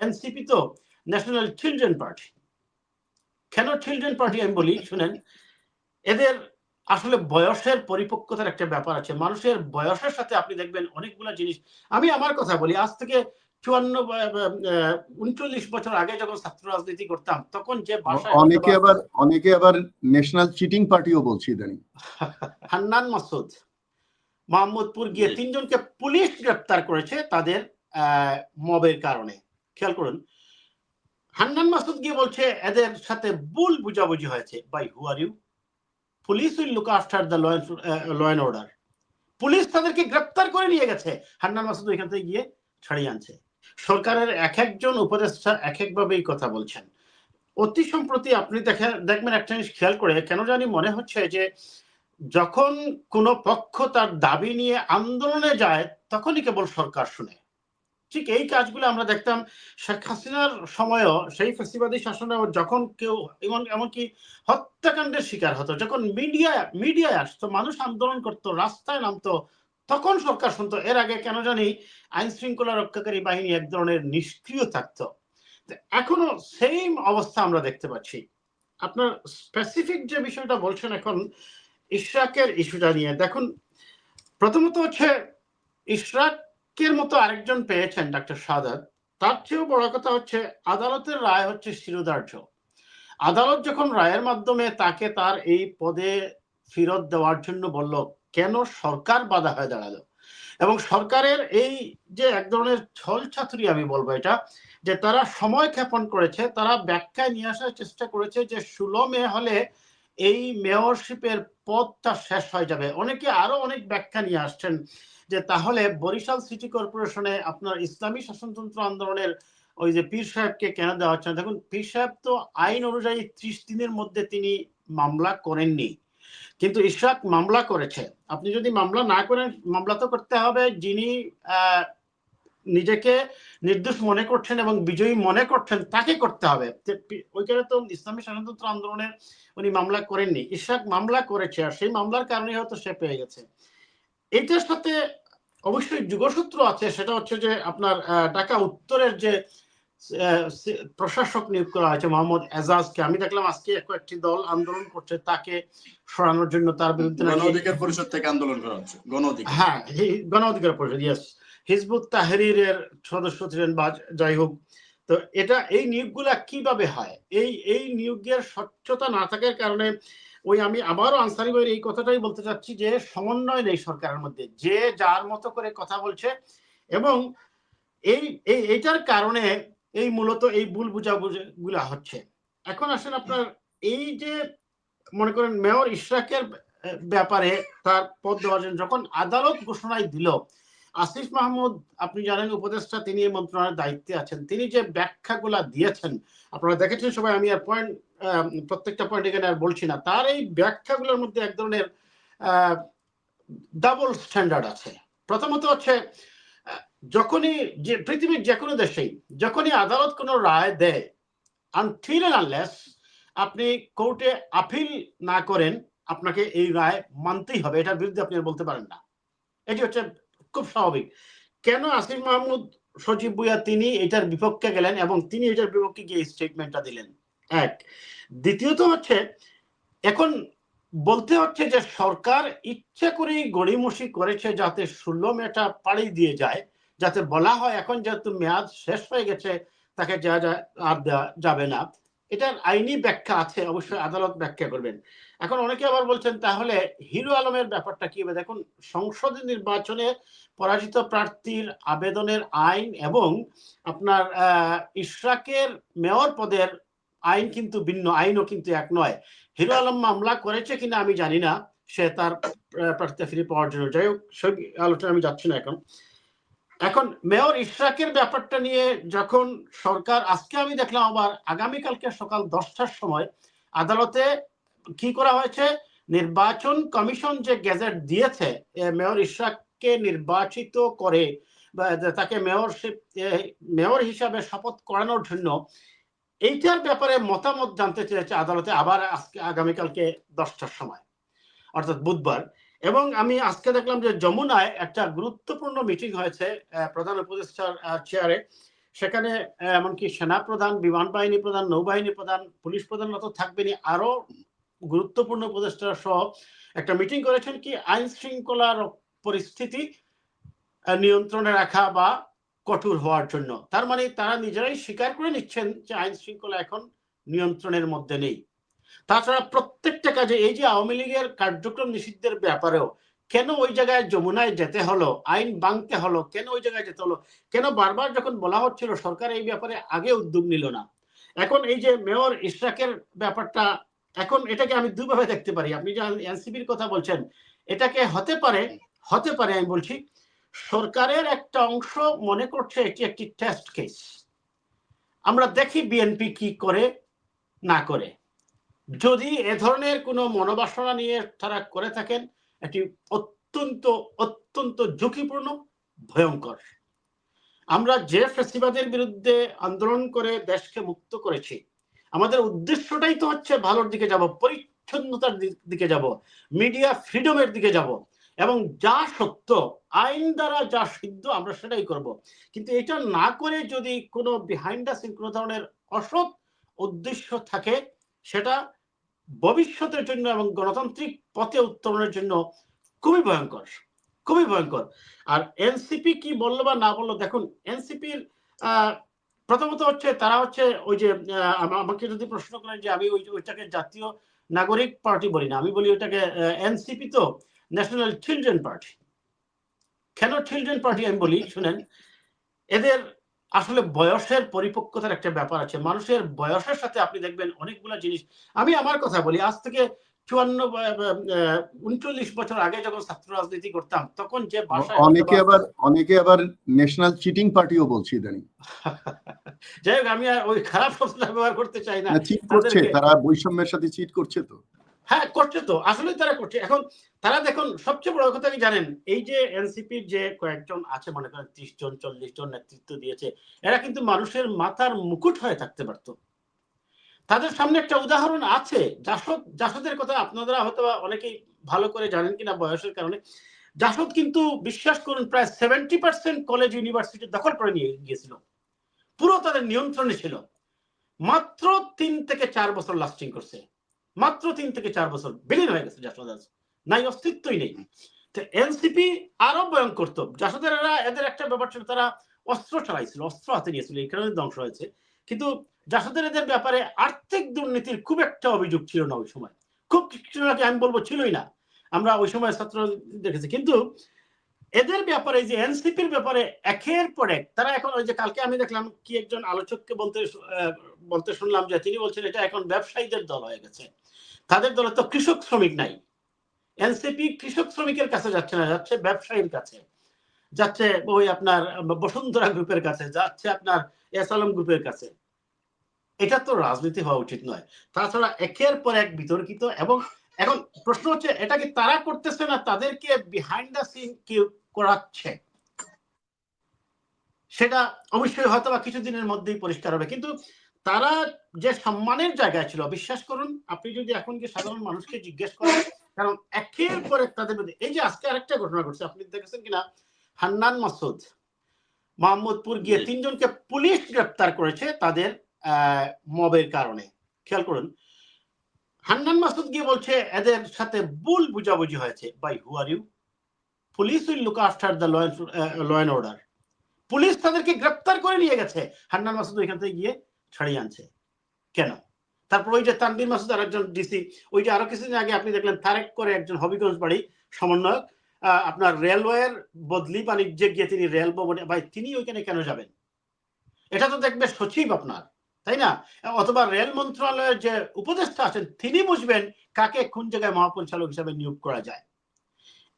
NCP তো national children party. কেন children party আমি বলি শুনেন এদের আসলে বয়সের পরিপক্কতার একটা ব্যাপার আছে। মানুষের বয়সের সাথে আপনি দেখবেন অনেকগুলা জিনিস। আমি আমার কথা বলি আজ থেকে চুয়ান্ন উনচল্লিশ বছর আগে যখন ছাত্র রাজনীতি করতাম তখন যে অনেকে আবার অনেকে আবার ন্যাশনাল চিটিং পার্টিও বলছে ইদানিং। হান্নান মাসুদ মোহাম্মদপুর গিয়ে তিনজনকে পুলিশ গ্রেপ্তার করেছে তাদের আহ, মবের কারণে। খেয়াল করুন, হান্নান মাসুদ গিয়ে বলছে, এদের সাথে ভুল বুঝাবুঝি হয়েছে। By who are you police will look after the law and order police তাদেরকে গ্রেপ্তার করে নিয়ে গেছে। হান্নান মাসুদ ওইখান থেকে গিয়ে ছাড়িয়ে আনছে। সরকারের এক একজন উপদেষ্টা এক একভাবেই কথা বলছেন। অতি সম্প্রতি আপনি দেখেন দেখবেন একটা জিনিস খেয়াল করে, কেন জানি মনে হচ্ছে যে, যখন কোনো পক্ষ তার দাবি নিয়ে আন্দোলনে যায়, তখনই কেবল সরকার শুনে। ঠিক এই কাজগুলো আমরা দেখতাম। শেখ হাসিনার সময়ও সেই ফেসিবাদী শাসনেও যখন কেউ এমন, এমনকি হত্যাকাণ্ডের শিকার হতো, যখন মিডিয়া, মিডিয়ায় আসতো, মানুষ আন্দোলন করতো, রাস্তায় নামতো, তখন সরকার শুনতো, এর আগে কেন জানি আইন শৃঙ্খলা রক্ষাকারী বাহিনী এক ধরনের নিষ্ক্রিয় থাকতো। এখনও সেম অবস্থা আমরা দেখতে পাচ্ছি। আপনার স্পেসিফিক যে বিষয়টা বলছেন এখন, ইশরাকের ইস্যুটা নিয়ে। দেখুন, প্রথমত হচ্ছে ইশরাকের মতো আরেকজন পেয়েছেন ডাক্তার সাদাত। তার চেয়েও বড় কথা হচ্ছে, আদালতের রায় হচ্ছে শিরোধার্য। আদালত যখন রায়ের মাধ্যমে তাকে তার এই পদে ফেরত দেওয়ার জন্য বলল, কেন সরকার বাধা হয়ে দাঁড়াল? এবং সরকারের এই যে এক ধরনের ছল ছাত্রী আমি বলব এটা, যে তারা সময় ক্ষেপণ করেছে, তারা ব্যাখ্যায় নিয়ে আসার চেষ্টা করেছে যে ষোলো মে হলে এই মেয়রশিপের পদটা শেষ হয়ে যাবে। অনেকে আরও অনেক ব্যাখ্যা নিয়ে আসছেন যে তাহলে বরিশাল সিটি কর্পোরেশনে আপনার ইসলামী শাসনতন্ত্র আন্দোলনের ওই যে পীর সাহেবকে কেন দেওয়া হচ্ছে না? দেখুন, পীর সাহেব তো আইন অনুযায়ী ত্রিশ দিনের মধ্যে তিনি মামলা করেননি। কিন্তু ইশরাক মামলা করেছে। আপনি যদি মামলা না করেন, মামলা তো করতে হবে। যিনি নিজেকে নির্দোষ মনে করছেন এবং বিজয়ী মনে করছেন, তাকে করতে হবে। ওইখানে তো ইসলামী স্বাধীনতন্ত্র আন্দোলনের উনি মামলা করেননি। ইশরাক মামলা করেছে, আর সেই মামলার কারণে হয়তো সে পেয়ে গেছে। এটার সাথে অবশ্যই যুগসূত্র আছে সেটা হচ্ছে যে আপনার ঢাকা উত্তরের যে প্রশাসক নিয়োগ করা হয়েছে মোহাম্মদ এজাজকে। আমি দেখলাম আজকে কয়েকটি দল আন্দোলন করছে তাকে সরানোর জন্য তার বিরুদ্ধে গণ অধিকার পরিষদ থেকে আন্দোলন করা হচ্ছে গণ অধিকার। হ্যাঁ হি- গণ অধিকার পরিষদ ইয়েস হিজবুত তাহরিরের সদস্য ছিলেন বা যাই হোক। তো এটা এই নিয়োগগুলা কীভাবে হয়? এই এই নিয়োগের স্বচ্ছতা না থাকার কারণে ওই আমি আবারও আনসারি ভাইয়ের এই কথাটাই বলতে চাচ্ছি যে সমন্বয় নেই সরকারের মধ্যে, যে যার মতো করে কথা বলছে এবং এই এই, এইটার কারণে এই মূলত এই ভুল বুঝাবুঝিগুলা হচ্ছে। এখন আসেন আপনার এই যে মনে করেন মেয়র ইশরাকের ব্যাপারে তার পদ দেওয়ার জন্য যখন আদালত ঘোষণায় দিল, আসিফ মাহমুদ, আপনি জানেন উপদেষ্টা, তিনি এই মন্ত্রণালয়ের দায়িত্বে আছেন। তিনি যে ব্যাখ্যাগুলা দিয়েছেন, আপনারা দেখেছেন সবাই, আমি আর পয়েন্ট প্রত্যেকটা পয়েন্ট এখানে আর বলছি না। তার এই ব্যাখ্যাগুলোর মধ্যে এক ধরনের ডাবল স্ট্যান্ডার্ড আছে। প্রথমত হচ্ছে যখনই যে পৃথিবীর যে কোনো দেশেই যখনই আদালত কোনো রায় দেয় আনটিল আনলেস আপনি কোর্টে আপিল না করেন, আপনাকে এই রায় মানতেই হবে। এটার বিরুদ্ধে আপনি বলতে পারেন না। এটি হচ্ছে খুব স্বাভাবিক। কেন আসিফ মাহমুদ সচিব বুয়া তিনি এটার বিপক্ষে গেলেন এবং তিনি এটার বিপক্ষে গিয়ে স্টেটমেন্টটা দিলেন? এক। দ্বিতীয়ত হচ্ছে, এখন বলতে হচ্ছে যে সরকার ইচ্ছে করেই গড়িমসি করেছে যাতে ষোলো মেটা পাড়ি দিয়ে যায়, যাতে বলা হয় এখন যেহেতু মেয়াদ শেষ হয়ে গেছে, তাকে যা যা, আর দেওয়া যাবে না। এটার আইনি ব্যাখ্যা আছে, অবশ্যই আদালত ব্যাখ্যা করবেন। এখন অনেকে আবার বলছেন, তাহলে হিরো আলমের ব্যাপারটা কি হবে? দেখুন সংসদীয় নির্বাচনে পরাজিত প্রার্থীর আবেদনের আইন এবং আপনার ইশরাকের মেয়র পদের আইন কিন্তু ভিন্ন, আইনও কিন্তু এক নয়। হিরো আলম মামলা করেছে কিনা আমি জানি না, সে তার প্রার্থী ফিরে পাওয়ার জন্য। যাই হোক সব আলোচনা আমি যাচ্ছি না এখন। এখন মেয়র ইশরাকের ব্যাপারটা নিয়ে যখন সরকার, আজকে আমি দেখলাম আবার আগামীকালকে সকাল দশটার সময় আদালতে কি করা হয়েছে? নির্বাচন কমিশন যে গেজেট দিয়েছে মেয়র ইশরাককে নির্বাচিত করে তাকে মেয়রশিপ মেয়র হিসাবে শপথ করানোর জন্য এইটার ব্যাপারে মতামত জানতে চেয়েছে আদালতে আবার আজকে, আগামীকালকে দশটার সময়, অর্থাৎ বুধবার। এবং আমি আজকে দেখলাম যে যমুনায় একটা গুরুত্বপূর্ণ মিটিং হয়েছে প্রধান উপদেষ্টার চেয়ারে সেখানে এমনকি সেনা প্রধান, বিমান বাহিনী প্রধান, নৌবাহিনী প্রধান, পুলিশ প্রধান তো থাকবেনি আরও গুরুত্বপূর্ণ উপদেষ্টা সহ একটা মিটিং করেছেন কি আইন শৃঙ্খলার পরিস্থিতি নিয়ন্ত্রণে রাখা বা কঠোর হওয়ার জন্য। তার মানে তারা নিজেরাই স্বীকার করে নিচ্ছেন যে আইন শৃঙ্খলা এখন নিয়ন্ত্রণের মধ্যে নেই। তাছাড়া প্রত্যেকটা কাজে এই যে আওয়ামী লীগের কার্যক্রম নিষিদ্ধের ব্যাপারেও কেন ওই জায়গায় যমুনায় যেতে হলো, আইন ভাঙতে হলো, কেন ওই জায়গায় যেতে হলো, কেন বারবার যখন বলা হচ্ছিল সরকার এই ব্যাপারে আগে উদ্যোগ নিল না? এখন এই যে মেয়র ইশরাকের ব্যাপারটা, এখন এটাকে আমি দুভাবে দেখতে পারি। আপনি যে এনসিপির কথা বলছেন, এটাকে হতে পারে হতে পারে, আমি বলছি সরকারের একটা অংশ মনে করছে এটি একটি টেস্ট কেস আমরা দেখি বিএনপি কি করে, না করে। যদি এ ধরনের কোনো মনোবাসনা নিয়ে তারা করে থাকেন, এটি অত্যন্ত অত্যন্ত ঝুঁকিপূর্ণ, ভয়ঙ্কর। আমরা যে ফেসিবাদের বিরুদ্ধে আন্দোলন করে দেশকে মুক্ত করেছি, আমাদের উদ্দেশ্যটাই তো হচ্ছে ভালোর দিকে যাব, পরিচ্ছন্নতার দিকে যাব মিডিয়া ফ্রিডমের দিকে যাব। এবং যা সত্য, আইন দ্বারা যা সিদ্ধ, আমরা সেটাই করব। কিন্তু এটা না করে যদি কোনো বিহাইন্ড দ্য সিন কোনো ধরনের অসৎ উদ্দেশ্য থাকে, সেটা ভবিষ্যতের জন্য এবং গণতান্ত্রিক পথে উত্তরণের জন্য খুবই ভয়ঙ্কর খুবই ভয়ঙ্কর। আর এনসিপি কি বলল বা না বলল, দেখুন এনসিপির প্রথমত হচ্ছে তারা হচ্ছে ওই যে আমাকে যদি প্রশ্ন করেন যে আমি ওই, ওইটাকে জাতীয় নাগরিক পার্টি বলি না, আমি বলি ওইটাকে এনসিপি তো? ন্যাশনাল চিলড্রেন পার্টি কেন চিলড্রেন পার্টি আমি বলি? শুনেন এদের আসলে বয়সের পরিপক্কতার একটা ব্যাপার আছে। মানুষের বয়সের সাথে আপনি দেখবেন অনেকগুলো জিনিস। আমি আমার কথা বলি আজ থেকে চুয়ান্ন উনচল্লিশ বছর আগে যখন ছাত্র রাজনীতি করতাম তখন যে ভাষায় অনেকে আবার অনেকে আবার ন্যাশনাল চিটিং পার্টিও বলছে ইদানিং। যাই হোক আমি আর ওই খারাপ শব্দটা ব্যবহার করতে চাই না। চিট করছে তারা বৈষম্যের সাথে চিট করছে তো। হ্যাঁ করছে তো আসলে তারা করছে। এখন তারা দেখুন, সবচেয়ে বড় কথা কি জানেন? এই যে এনসিপির যে কয়েকজন আছে, মনে করেন ত্রিশ জন, চল্লিশ জন নেতৃত্ব দিয়েছে, এরা কিন্তু মানুষের মাথার মুকুট হয়ে থাকতে পারতো। তাদের সামনে একটা উদাহরণ আছে, জাসদ, জাসদের কথা আপনারা হয়তো অনেকেই ভালো করে জানেন কিনা বয়সের কারণে। জাসদ কিন্তু বিশ্বাস করুন, প্রায় সেভেন্টি পার্সেন্ট কলেজ ইউনিভার্সিটি দখল করে নিয়ে গিয়েছিল। পুরো তাদের নিয়ন্ত্রণে ছিল। মাত্র তিন থেকে চার বছর লাস্টিং করছে। মাত্র তিন থেকে চার বছর বিলীন হয়ে গেছে জাসদ আজ। নাই অস্তিত্বই নেই। এনসিপি আরও ভয়ঙ্কর তো জাসদের এদের একটা ব্যাপার ছিল, তারা অস্ত্র চালাইছিল, অস্ত্র হাতে নিয়েছিল কারণে ধ্বংস হয়েছে। কিন্তু জাসদের এদের ব্যাপারে আর্থিক দুর্নীতির খুব একটা অভিযোগ ছিল না ওই সময়। খুব কিছু নাকি আমি বলব ছিলই না। আমরা ওই সময় ছাত্র দেখেছি। কিন্তু এদের ব্যাপারে, যে এনসিপির ব্যাপারে একের পর এক, তারা এখন ওই যে কালকে আমি দেখলাম কি একজন আলোচককে বলতে বলতে শুনলাম যে তিনি বলছেন এটা এখন ব্যবসায়ীদের দল হয়ে গেছে। তাদের দলে তো কৃষক শ্রমিক নাই। এনসিপি কৃষক শ্রমিকের কাছে যাচ্ছে না, যাচ্ছে ব্যবসায়ীর কাছে। যাচ্ছে ওই আপনার বসুন্ধরা গ্রুপের কাছে, যাচ্ছে আপনার এস আলম গ্রুপের কাছে। এটা তো রাজনীতি হওয়া উচিত নয়। তাছাড়া একের পর এক বিতর্কিত এবং এখন প্রশ্ন হচ্ছে, এটা কি তারা করতেছে না তাদেরকে বিহাইন্ড দ্য সিন কেউ করাচ্ছে? সেটা অবশ্যই হয়তো বা কিছুদিনের মধ্যেই পরিষ্কার হবে। কিন্তু তারা যে সম্মানের জায়গায় ছিল, বিশ্বাস করুন, আপনি যদি এখন কি সাধারণ মানুষকে জিজ্ঞেস করেন কারণ একের পর এক তাদের মধ্যে এই যে আজকে আরেকটা ঘটনা ঘটছে আপনি দেখেছেন কিনা? হান্নান মাসুদ মোহাম্মদপুর গিয়ে তিনজনকে পুলিশ গ্রেপ্তার করেছে তাদের মবের কারণে। খেয়াল করুন হান্নান মাসুদ গিয়ে বলছে এদের সাথে ভুল বুঝাবুঝি হয়েছে। By who are you police will look after the law and order police তাদেরকে গ্রেপ্তার করে নিয়ে গেছে। হান্নান মাসুদ ওইখান থেকে গিয়ে ছাড়িয়ে আনছে। কেন? তারপর ওই যে তানবির মাসুদ আর একজন ডিসি, ওই যে আরও কিছুদিন আগে আপনি দেখলেন তারেক করে একজন হবিগঞ্জ বাড়ি সমন্বয়ক আপনার রেলওয়ের বদলি বাণিজ্যে গিয়ে তিনি রেল ভবনে, ভাই, তিনি ওইখানে কেন যাবেন? এটা তো দেখবে সচিব আপনার, তাই না? অথবা রেল মন্ত্রণালয়ের যে উপদেষ্টা আছেন, তিনি বুঝবেন কাকে কোন জায়গায় মহাপরিচালক হিসাবে নিয়োগ করা যায়।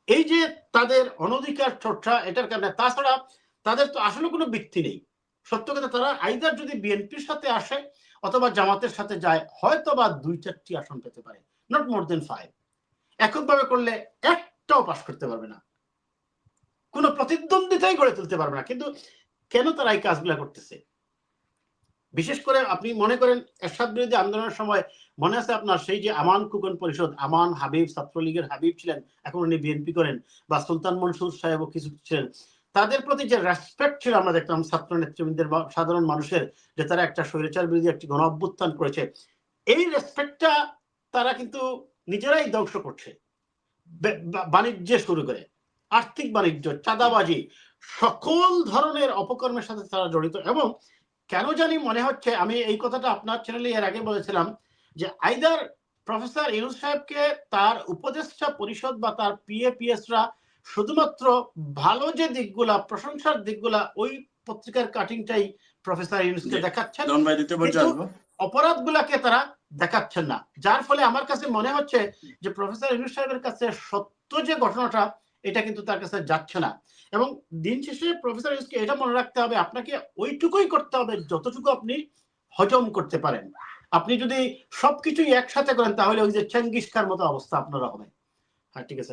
এই যে তাদের অনধিকার চর্চা, এটার কারণে, তাছাড়া তাদের তো আসলে কোনো ভিত্তি নেই। সত্য কথা, তারা আইদার যদি বিএনপির সাথে আসে অথবা জামাতের সাথে যায় হয়তো বা দুই চারটি আসন পেতে পারে। নট মোর দেন ফাইভ এককভাবে করলে একটাও পাশ করতে পারবে না। কোনো প্রতিদ্বন্দ্বিতাই গড়ে তুলতে পারবে না। কিন্তু কেন তারা এই কাজগুলো করতেছে? বিশেষ করে আপনি মনে করেন, এরশাদ বিরোধী আন্দোলনের সময় মনে আছে আপনার সেই যে আমান কুকন পরিষদ, আমান হাবিব, ছাত্রলীগের হাবিব ছিলেন, এখন উনি বিএনপি করেন, বা সুলতান মনসুর সাহেবও কিছু ছিলেন। তাদের প্রতি যে রেসপেক্ট ছিল আমরা দেখলাম ছাত্র নেতৃবৃন্দের সাধারণ মানুষের, যে তারা একটা স্বৈরাচার বিরোধী একটি গণ অভ্যুত্থান করেছে, এই রেসপেক্টটা তারা কিন্তু নিজেরাই ধ্বংস করছে। বাণিজ্যে শুরু করে, আর্থিক বাণিজ্য, চাঁদাবাজি, সকল ধরনের অপকর্মের সাথে তারা জড়িত এবং কেন জানি মনে হচ্ছে, আমি এই কথাটা আপনার চ্যানেলে এর আগে বলেছিলাম, যে আইদার প্রফেসর ইউনুস সাহেবকে তার উপদেষ্টা পরিষদ বা তার পিএপিএসরা শুধুমাত্র ভালো যে দিকগুলা প্রশংসার দিকগুলা ওই পত্রিকার কাটিংটাই প্রফেসর ইউনুসকে দেখাচ্ছেন। অপরাধগুলাকে তারা দেখাচ্ছেন না। যার ফলে আমার কাছে মনে হচ্ছে যে প্রফেসর ইউনুস সাহেবের কাছে সত্য যে ঘটনাটা এটা কিন্তু তার কাছে যাচ্ছে না। এবং দিন শেষে প্রফেসর ইউনুসকে এটা মনে রাখতে হবে আপনাকে ওইটুকুই করতে হবে যতটুকু আপনি হজম করতে পারেন। আপনি যদি সবকিছুই একসাথে করেন তাহলে ওই যে চেঙ্গিস্কার মতো অবস্থা আপনারা হবে। হ্যাঁ ঠিক আছে।